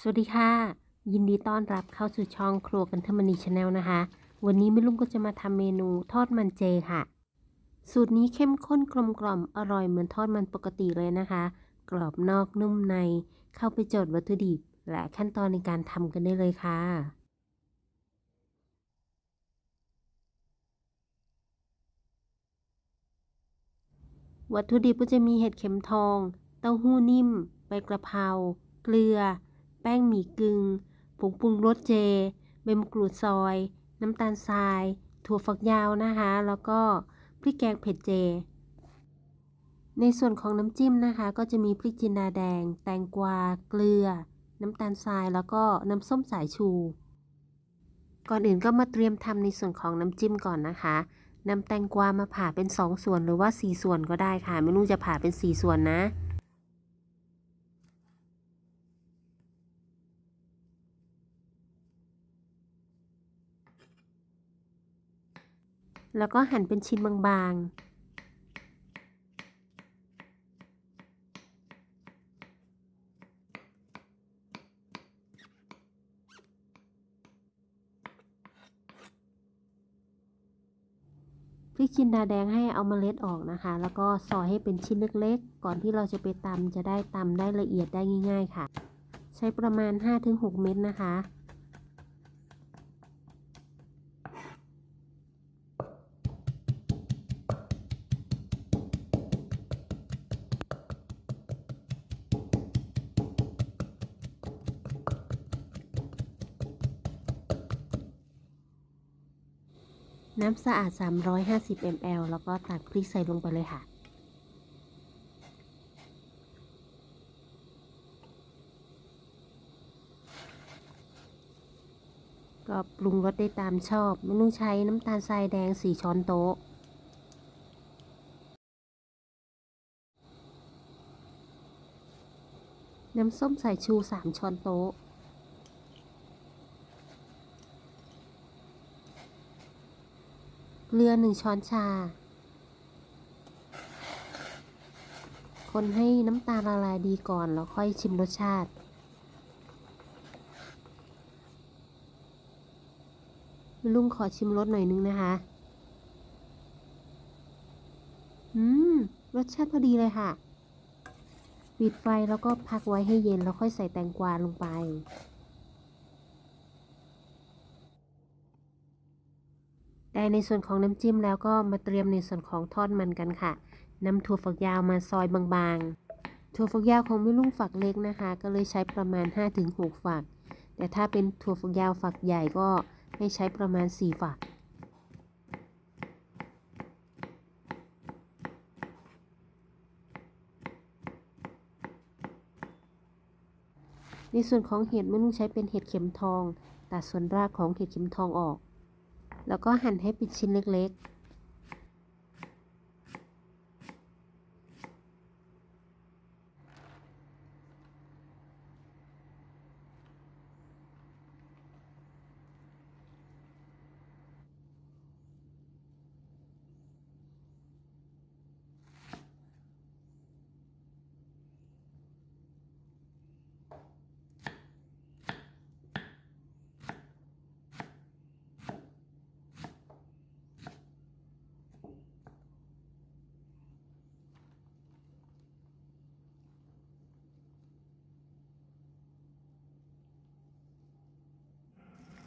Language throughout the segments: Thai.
สวัสดีค่ะ ยินดีต้อนรับเข้าสู่ช่องครัวกันทมณีชาแนลนะคะ วันนี้แม่ลุงก็จะมาทำเมนูทอดมันเจค่ะ สูตรนี้เข้มข้นกลมกล่อมอร่อยเหมือนทอดมันปกติเลยนะคะ กรอบนอกนุ่มใน เข้าไปโจทย์วัตถุดิบ และขั้นตอนในการทำกันได้เลยค่ะวัตถุดิบก็จะมีเห็ดเข็มทอง เต้าหู้นิ่ม ใบกระเพรา เกลือ ป้งหมี่กึง่ง ผงปรุงรสเจ ใบมะกรูดซอย น้ำตาลทราย ถั่วฝักยาวนะคะ แล้วก็พริกแกงเผ็ดเจ ในส่วนของน้ำจิ้มนะคะ ก็จะมีพริกจินดาแดง แตงกวา เกลือ น้ำตาลทราย แล้วก็น้ำส้มสายชู ก่อนอื่นก็มาเตรียมทำในส่วนของน้ำจิ้มก่อนนะคะนำแตงกวามาผ่าเป็น 2 ส่วนหรือว่า 4 ส่วนก็ได้ค่ะ ไม่รู้จะผ่าเป็น 4 ส่วนนะ แล้วก็หั่นเป็นชิ้นบางๆ พริกจินดาแดงให้เอาเมล็ดออกนะคะ แล้วก็ซอยให้เป็นชิ้นเล็กๆ ก่อนที่เราจะไปตำจะได้ตำได้ละเอียดได้ง่าย ๆ ค่ะ ใช้ประมาณ 5-6 เม็ดนะคะ น้ำสะอาด 350 ml แล้วก็ตักพริกใส่ลงไปเลยค่ะ ก็ปรุงรสได้ตามชอบ ไม่ต้องใช้น้ำตาลทรายแดง 4 ช้อนโต๊ะ น้ำส้มสายชู 3 ช้อนโต๊ะ เกลือหนึ่งช้อนชา คนให้น้ำตาลละลายดีก่อนแล้วค่อยชิมรสชาติ ลุงขอชิมรสหน่อยนึงนะคะ อืม รสชาติพอดีเลยค่ะปิดไฟแล้วก็พักไว้ให้เย็นแล้วค่อยใส่แตงกวาลงไป ได้ในส่วนของน้ำจิ้มแล้วก็มาเตรียมในส่วนของทอดมันกันค่ะนำถั่วฝักยาวมาซอยบางๆ ถั่วฝักยาวของไม่ลุงฝักเล็กนะคะ ก็เลยใช้ประมาณ 5-6 ฝัก แต่ถ้าเป็นถั่วฝักยาวฝักใหญ่ก็ให้ใช้ประมาณ 4 ฝักในส่วนของเห็ดม่ลุงใช้เป็นเห็ดเข็มทอง ตัดส่วนรากของเห็ดเข็มทองออก แล้วก็หั่นให้เป็นชิ้นเล็กๆ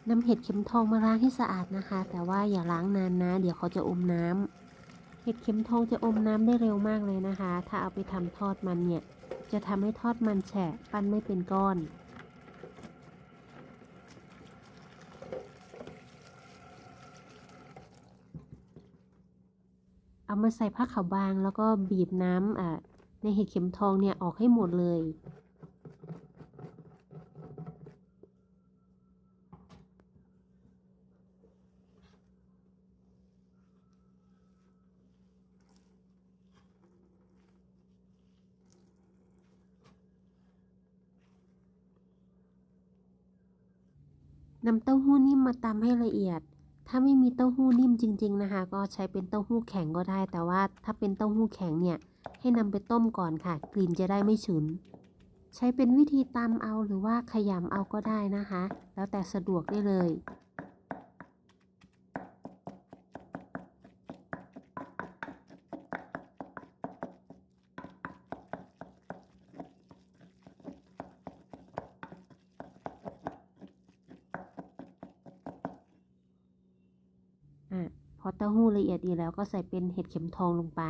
นำเห็ดเข็มทองมาล้างให้สะอาดนะคะ แต่ว่าอย่าล้างนานนะ เดี๋ยวเขาจะอมน้ำเห็ดเข็มทองจะอมน้ำได้เร็วมากเลยนะคะ ถ้าเอาไปทำทอดมันเนี่ย จะทำให้ทอดมันแฉะปั้นไม่เป็นก้อนเอามาใส่ผ้าขาวบางแล้วก็บีบน้ำในเห็ดเข็มทองเนี่ยออกให้หมดเลย นำเต้าหู้นิ่มมาตำให้ละเอียด ถ้าไม่มีเต้าหู้นิ่มจริง ๆนะคะ ก็ใช้เป็นเต้าหู้แข็งก็ได้ แต่ว่าถ้าเป็นเต้าหู้แข็งเนี่ย ให้นำไปต้มก่อนค่ะ กลิ่นจะได้ไม่ฉุน ใช้เป็นวิธีตำเอาหรือว่าขยำเอาก็ได้นะคะ แล้วแต่สะดวกได้เลย อะพอ เต้าหู้ละเอียดดีแล้วก็ใส่เป็นเห็ดเข็มทองลงไป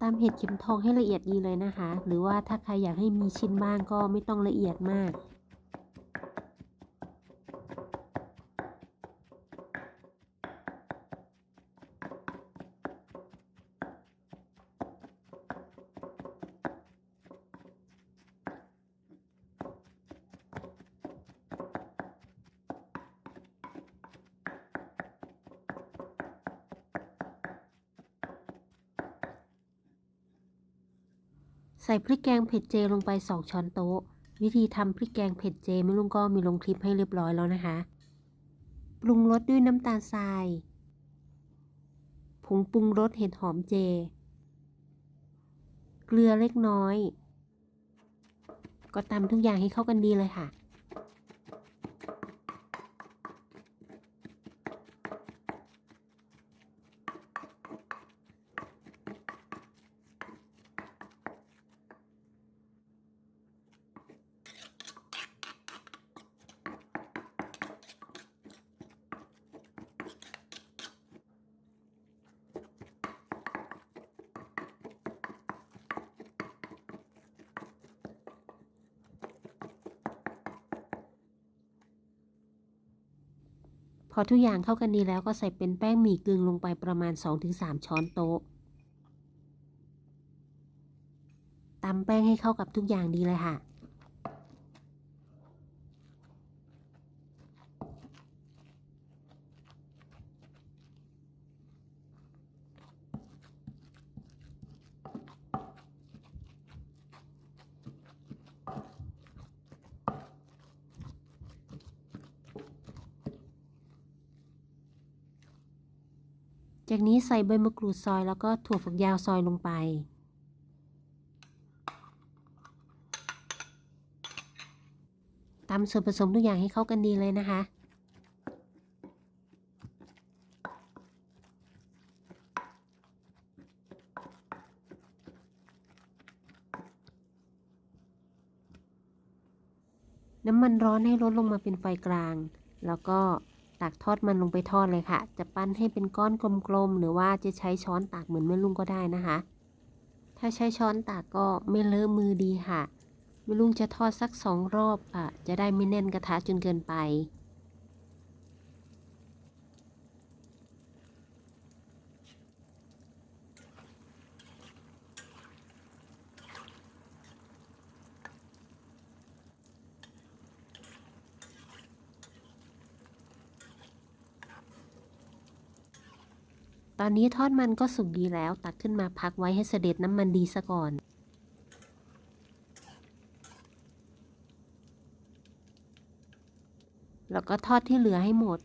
ตามเห็ดเข็มทองให้ละเอียดดีเลยนะคะ หรือว่าถ้าใครอยากให้มีชิ้นบ้างก็ไม่ต้องละเอียดมาก ใส่พริกแกงเผ็ดเจลงไป 2 ช้อนโต๊ะ วิธีทำพริกแกงเผ็ดเจไม่ลุงก็มีลงคลิปให้เรียบร้อยแล้วนะคะ ปรุงรสด้วยน้ำตาลทราย ผงปรุงรสเห็ดหอมเจ เกลือเล็กน้อย ก็ตำทุกอย่างให้เข้ากันดีเลยค่ะ พ อทุกอย่างเข้ากันดีแล้วก็ใส่เป็นแป้งหมี่กึ่งลงไปประมาณ 2-3 ช้อนโต๊ะตำแป้งให้เข้ากับทุกอย่างดีเลยค่ะ จากนี้ใส่ใบมะกรูดซอยแล้วก็ถั่วฝักยาวซอยลงไป ตำส่วนผสมทุกอย่างให้เข้ากันดีเลยนะคะ น้ำมันร้อนให้ลดลงมาเป็นไฟกลาง แล้วก็ ตักทอดมันลงไปทอดเลยค่ะ จะปั้นให้เป็นก้อนกลมๆ หรือว่าจะใช้ช้อนตักเหมือนแม่ลุงก็ได้นะคะ ถ้าใช้ช้อนตักก็ไม่เลอะมือดีค่ะแม่ลุงจะทอดสักสองรอบอะจะได้ไม่แน่นกระทะจนเกินไป ตอนนี้ทอดมันก็สุกดีแล้ว ตักขึ้นมาพักไว้ให้เสด็จน้ำมันดีซะก่อน แล้วก็ทอดที่เหลือให้หมด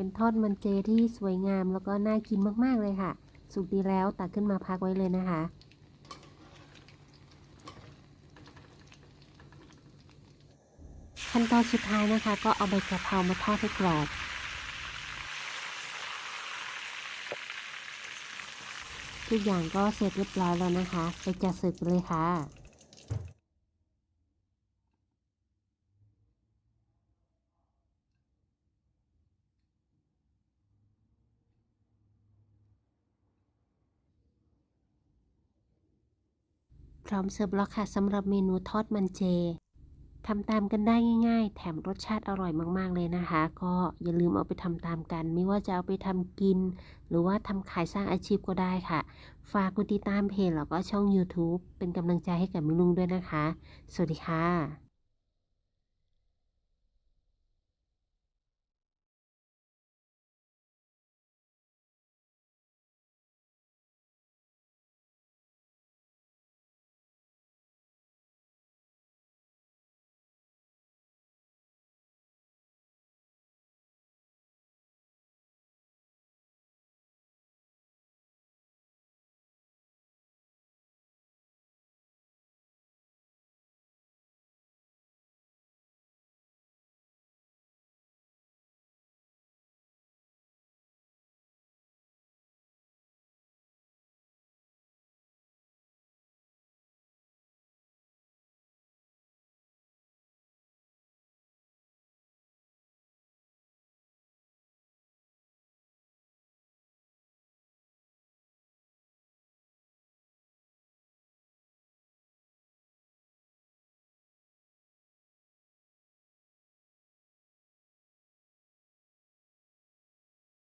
เป็นทอดมันเจที่สวยงามแล้วก็น่ากินมากๆเลยค่ะ สุกดีแล้วตักขึ้นมาพักไว้เลยนะคะ ขั้นตอนสุดท้ายนะคะ ก็เอาใบกะเพรามาทอดให้กรอบ ทุกอย่างก็เสร็จเรียบร้อยแล้วนะคะ ไปจัดเสิร์ฟกันเลยค่ะ ร้อมเสิร์ฟแล้วค่ะสำหรับเมนูทอดมันเจทำตามกันได้ง่าย ๆ แถมรสชาติอร่อยมากๆเลยนะคะ ก็อย่าลืมเอาไปทำตามกัน ไม่ว่าจะเอาไปทำกิน หรือว่าทำขายสร้างอาชีพก็ได้ค่ะ ฝากกดติดตามเพจแล้วก็ช่อง YouTube เป็นกำลังใจให้กับมิลุงด้วยนะคะ สวัสดีค่ะ